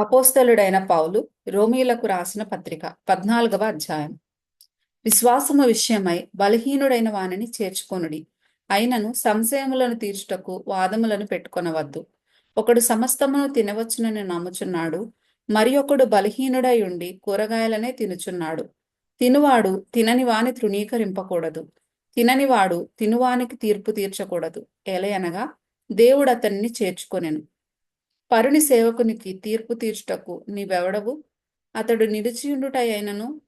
అపోస్తలుడైన పౌలు రోమీలకు రాసిన పత్రిక పద్నాలుగవ అధ్యాయం. విశ్వాసము విషయమై బలహీనుడైన వానిని చేర్చుకొనుడి. అయినను సంశయములను తీర్చుటకు వాదములను పెట్టుకొనవద్దు. ఒకడు సమస్తమును తినవచ్చునని నమ్ముచున్నాడు మరి ఒకడు బలహీనుడై ఉండి కూరగాయలనే తినుచున్నాడు. తినువాడు తినని వాని తృణీకరింపకూడదు. తిననివాడు తినువానికి తీర్పు తీర్చకూడదు. ఎలయనగా దేవుడు అతన్ని చేర్చుకొనెను. పరుని సేవకునికి తీర్పు తీర్చుటకు నీవెవడవు? అతడు నిలిచియుండుటై అయినను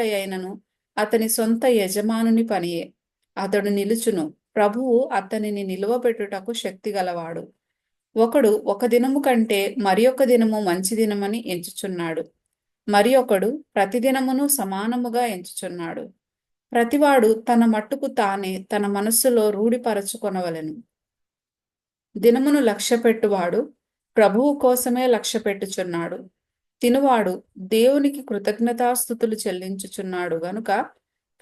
అయినను అతని సొంత యజమానుని పనియే. అతడు నిలుచును. ప్రభువు అతనిని నిలువబెట్టుటకు శక్తి గలవాడు. ఒకడు ఒక దినము కంటే మరి ఒక దినము మంచి దినమని ఎంచుచున్నాడు. మరి ఒకడు ప్రతిదినమును సమానముగా ఎంచుచున్నాడు. ప్రతివాడు తన మట్టుకు తానే తన మనస్సులో రూఢిపరచుకొనవలెను. దినమును లక్ష్యపెట్టువాడు ప్రభువు కోసమే లక్ష్య పెట్టుచున్నాడు. తినువాడు దేవునికి కృతజ్ఞతాస్థుతులు చెల్లించుచున్నాడు గనుక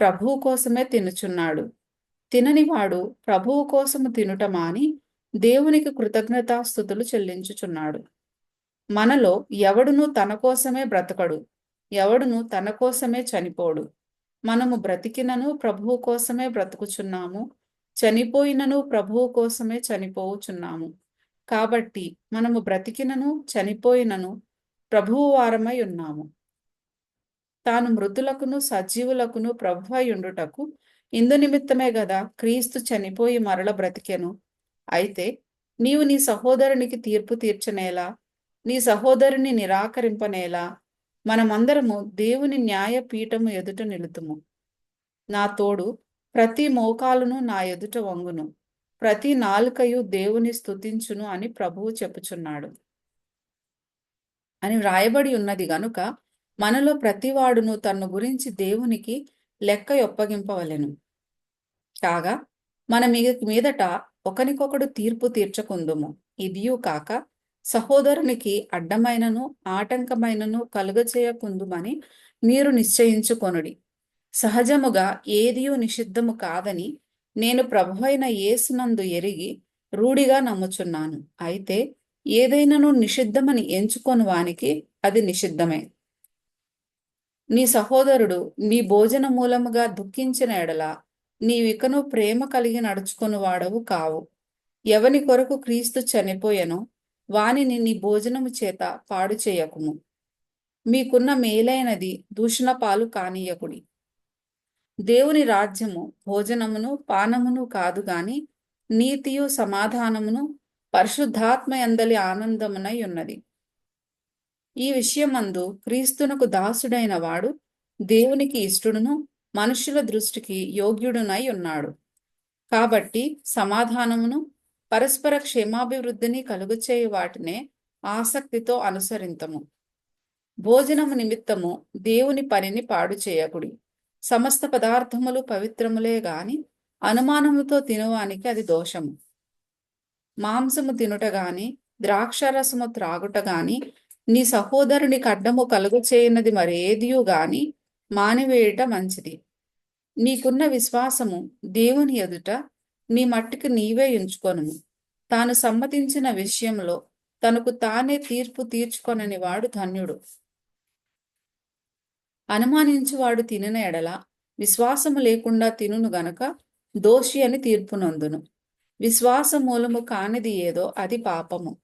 ప్రభువు కోసమే తినుచున్నాడు. తిననివాడు ప్రభువు కోసము తినుట మాని దేవునికి కృతజ్ఞతాస్థుతులు చెల్లించుచున్నాడు. మనలో ఎవడును తన కోసమే బ్రతకడు ఎవడును తన కోసమే చనిపోడు. మనము బ్రతికినను ప్రభువు కోసమే బ్రతుకుచున్నాము చనిపోయినను ప్రభువు కోసమే చనిపోవుచున్నాము. కాబట్టి మనము బ్రతికినను చనిపోయినను ప్రభువువారమై ఉన్నాము. తాను మృతులకును సజీవులకును ప్రభువై ఉండుటకు ఇందు నిమిత్తమే గదా క్రీస్తు చనిపోయి మరల బ్రతికెను. అయితే నీవు నీ సహోదరునికి తీర్పు తీర్చనేలా నీ సహోదరుని నిరాకరింపనేలా మనమందరము దేవుని న్యాయ పీఠము ఎదుట నిలుతుము. నా తోడు ప్రతి మోకాలును నా ఎదుట వంగును. ప్రతి నాలుకయు దేవుని స్థుతించును అని ప్రభువు చెప్పుచున్నాడు. అని వ్రాయబడి ఉన్నది గనుక మనలో ప్రతివాడును తన్ను గురించి దేవునికి లెక్క ఒప్పగింపవలెను కాగా మన మీదట ఒకనికొకడు తీర్పు తీర్చకుందుము. ఇదియు కాక సహోదరునికి అడ్డమైనను ఆటంకమైనను కలుగచేయకుందుమని మీరు నిశ్చయించుకొనుడి. సహజముగా ఏదియూ నిషిద్ధము కాదని నేను ప్రభువైన యేసునందు ఎరిగి రూఢిగా నమ్ముచున్నాను. అయితే ఏదైనాను నిషిద్ధమని ఎంచుకొని వానికి అది నిషిద్ధమే. నీ సహోదరుడు నీ భోజన మూలముగా దుఃఖించిన ఎడల నీవికను ప్రేమ కలిగి నడుచుకుని వాడవు కావు. ఎవని కొరకు క్రీస్తు చనిపోయెనో వానిని నీ భోజనము చేత పాడు చేయకుము. మీకున్న మేలైనది దూషణ పాలు కానీయకుడి. దేవుని రాజ్యము భోజనమును పానమును కాదు గాని నీతియు సమాధానమును పరిశుద్ధాత్మ ఎందలి ఆనందమునై ఉన్నది. ఈ విషయమందు క్రీస్తునకు దాసుడైన వాడు దేవునికి ఇష్టడును మనుషుల దృష్టికి యోగ్యుడునై ఉన్నాడు. కాబట్టి సమాధానమును పరస్పర క్షేమాభివృద్ధిని కలుగుచేయు వాటినే ఆసక్తితో అనుసరింతము. భోజనము నిమిత్తము దేవుని పనిని పాడు చేయకుడి సమస్త పదార్థములు పవిత్రములే గాని అనుమానముతో తినవానికి అది దోషము. మాంసము తినుట గాని ద్రాక్షరసము త్రాగుట గాని నీ సహోదరుని కడ్డము కలుగు చేయనది మరేదియు గాని మానివేయుట మంచిది. నీకున్న విశ్వాసము దేవుని ఎదుట నీ మట్టికి నీవే ఉంచుకొనుము తాను సమ్మతించిన విషయంలో తనకు తానే తీర్పు తీర్చుకొనని వాడు ధన్యుడు. అనుమానించువాడు తినిన ఎడల విశ్వాసము లేకుండా తినును గనక దోషి అని తీర్పునందును. విశ్వాస మూలము కానిది ఏదో అది పాపము.